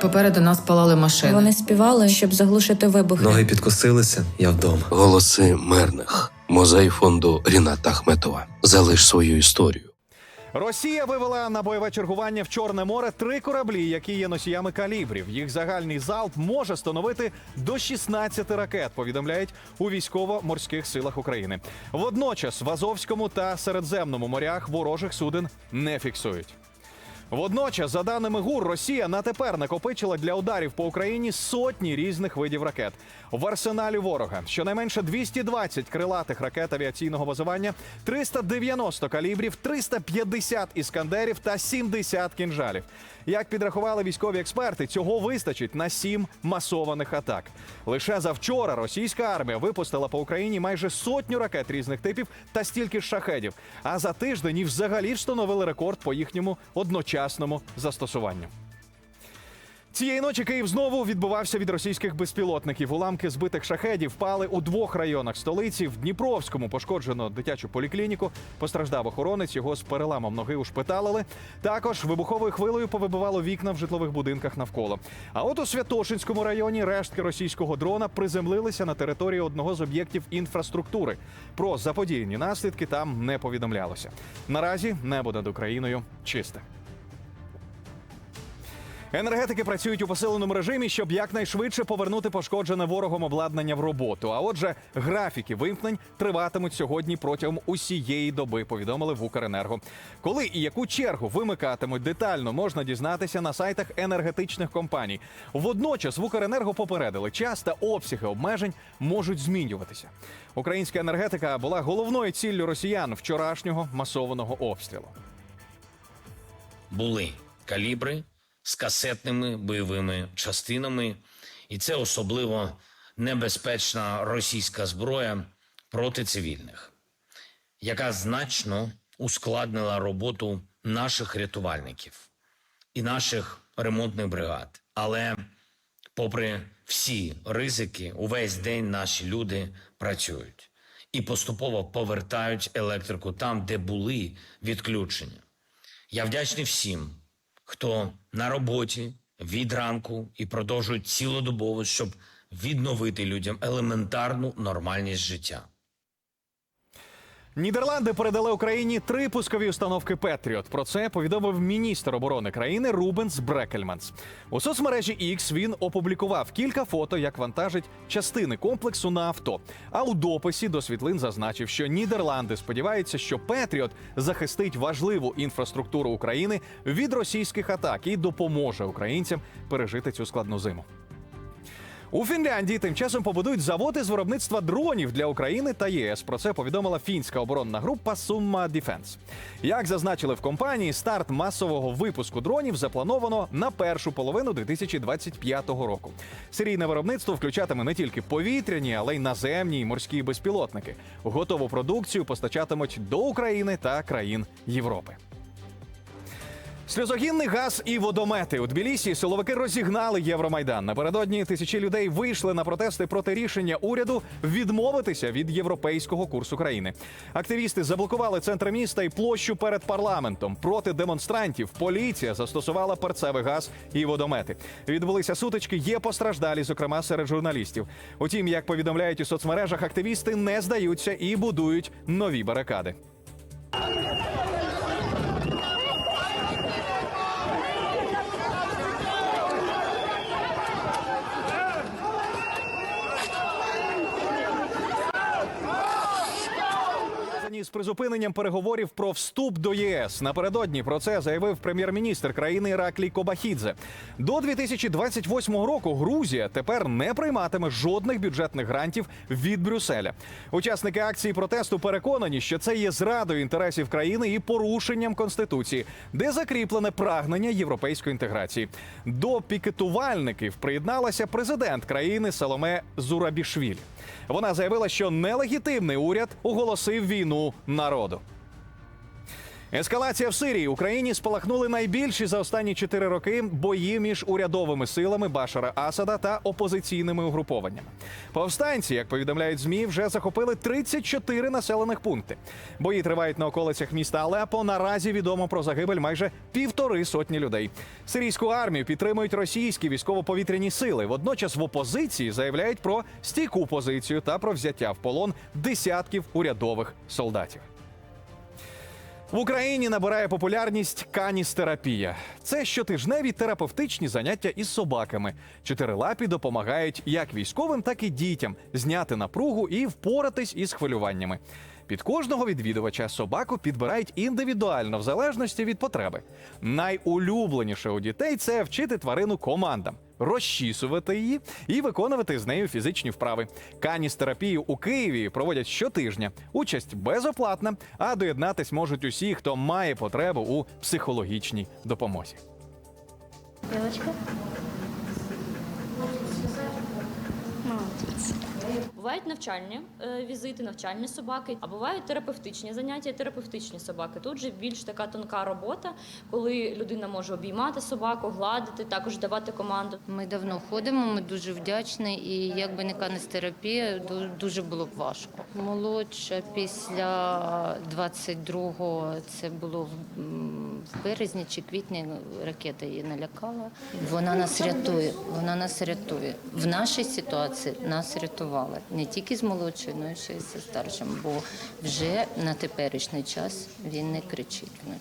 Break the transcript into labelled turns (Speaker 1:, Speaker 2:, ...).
Speaker 1: Попереду нас палали машини.
Speaker 2: Вони співали, щоб заглушити вибухи.
Speaker 3: Ноги підкосилися, я вдома.
Speaker 4: Голоси мирних. Музей фонду Ріната Ахметова. Залиш свою історію.
Speaker 5: Росія вивела на бойове чергування в Чорне море три кораблі, які є носіями калібрів. Їх загальний залп може становити до 16 ракет. Повідомляють у військово-морських силах України. Водночас в Азовському та Середземному морях ворожих суден не фіксують. Водночас, за даними ГУР, Росія на тепер накопичила для ударів по Україні сотні різних видів ракет. В арсеналі ворога щонайменше 220 крилатих ракет авіаційного базування, 390 калібрів, 350 іскандерів та 70 кінжалів. Як підрахували військові експерти, цього вистачить на сім масованих атак. Лише завчора російська армія випустила по Україні майже сотню ракет різних типів та стільки ж шахедів. А за тиждень і взагалі встановили рекорд по їхньому одночасному застосуванню. Цієї ночі Київ знову відбувався від російських безпілотників. Уламки збитих шахедів впали у двох районах столиці. В Дніпровському пошкоджено дитячу поліклініку. Постраждав охоронець. Його з переламом ноги ушпиталили. Також вибуховою хвилею повибивало вікна в житлових будинках навколо. А от у Святошинському районі рештки російського дрона приземлилися на території одного з об'єктів інфраструктури. Про заподіяні наслідки там не повідомлялося. Наразі небо над Україною чисте. Енергетики працюють у посиленому режимі, щоб якнайшвидше повернути пошкоджене ворогом обладнання в роботу. А отже, графіки вимкнень триватимуть сьогодні протягом усієї доби. Повідомили в Укренерго. Коли і яку чергу вимикатимуть детально, можна дізнатися на сайтах енергетичних компаній. Водночас в Укренерго попередили, час та обсяги обмежень можуть змінюватися. Українська енергетика була головною ціллю росіян вчорашнього масованого обстрілу.
Speaker 6: були калібри з касетними бойовими частинами, і це особливо небезпечна російська зброя проти цивільних, яка значно ускладнила роботу наших рятувальників і наших ремонтних бригад. Але, попри всі ризики, увесь день наші люди працюють і поступово повертають електрику там, де були відключення. Я вдячний всім, хто на роботі від ранку і продовжують цілодобово, щоб відновити людям елементарну нормальність життя.
Speaker 5: Нідерланди передали Україні три пускові установки Петріот. Про це повідомив міністр оборони країни Рубенс Брекельманс. У соцмережі X він опублікував кілька фото, як вантажить частини комплексу на авто. А у дописі до світлин зазначив, що Нідерланди сподіваються, що Петріот захистить важливу інфраструктуру України від російських атак і допоможе українцям пережити цю складну зиму. У Фінляндії тим часом побудують заводи з виробництва дронів для України та ЄС. Про це повідомила фінська оборонна група Summa Defense. Як зазначили в компанії, старт масового випуску дронів заплановано на першу половину 2025 року. Серійне виробництво включатиме не тільки повітряні, але й наземні і морські безпілотники. Готову продукцію постачатимуть до України та країн Європи. Сльозогінний газ і водомети у Тбілісі силовики розігнали Євромайдан. Напередодні тисячі людей вийшли на протести проти рішення уряду відмовитися від європейського курсу країни. Активісти заблокували центр міста і площу перед парламентом. Проти демонстрантів поліція застосувала перцевий газ і водомети. Відбулися сутички. Є постраждалі, зокрема серед журналістів. Утім, як повідомляють у соцмережах, активісти не здаються і будують нові барикади. Призупиненням переговорів про вступ до ЄС. Напередодні про це заявив прем'єр-міністр країни Іраклій Кобахідзе. До 2028 року Грузія тепер не прийматиме жодних бюджетних грантів від Брюсселя. Учасники акції протесту переконані, що це є зрадою інтересів країни і порушенням конституції, де закріплене прагнення європейської інтеграції. До пікетувальників приєдналася президент країни Саломе Зурабішвілі. Вона заявила, що нелегітимний уряд оголосив війну народу. Ескалація в Сирії Україні спалахнули найбільші за останні чотири роки бої між урядовими силами Башара Асада та опозиційними угрупованнями. Повстанці, як повідомляють змі, вже захопили 34 населених пункти. Бої тривають на околицях міста Алепо. Наразі відомо про загибель майже півтори сотні людей. Сирійську армію підтримують російські військово-повітряні сили. Водночас в опозиції заявляють про стійку позицію та про взяття в полон десятків урядових солдатів. В Україні набирає популярність каністерапія. Це щотижневі терапевтичні заняття із собаками. Чотирилапі допомагають як військовим, так і дітям зняти напругу і впоратись із хвилюваннями. Під кожного відвідувача собаку підбирають індивідуально в залежності від потреби. Найулюбленіше у дітей це вчити тварину командам, розчісувати її і виконувати з нею фізичні вправи. Каністерапію у Києві проводять щотижня. Участь безоплатна, а доєднатись можуть усі, хто має потребу у психологічній допомозі.
Speaker 1: Девочка.
Speaker 7: Бувають навчальні е, візити, навчальні собаки, а бувають терапевтичні заняття, терапевтичні собаки. Тут же більш така тонка робота, коли людина може обіймати собаку, гладити, також давати команду.
Speaker 8: Ми давно ходимо, ми дуже вдячні, і якби не канестерапія, ду- дуже було б важко. Молодша після 22-го, це було в березні чи квітні ракета її налякала. Вона нас рятує, вона нас рятує. В нашій ситуації нас рятувала не тільки з молодшою, але й ще й зі старшим, бо вже на теперішній час він не кричить.